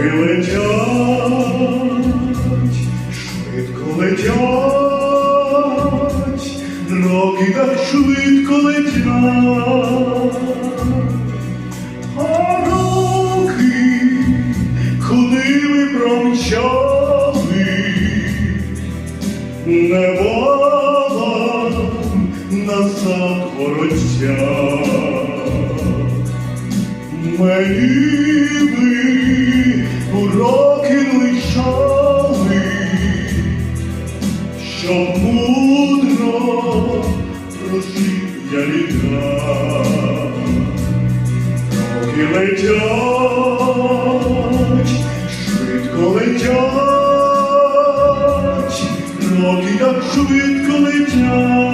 роки летять, швидко летять, роки так швидко летять, а роки, куди ми промчали, не бала назад вороття. Мені щоб мудро прожив я літа, роки летять, швидко летять, роки як швидко летять.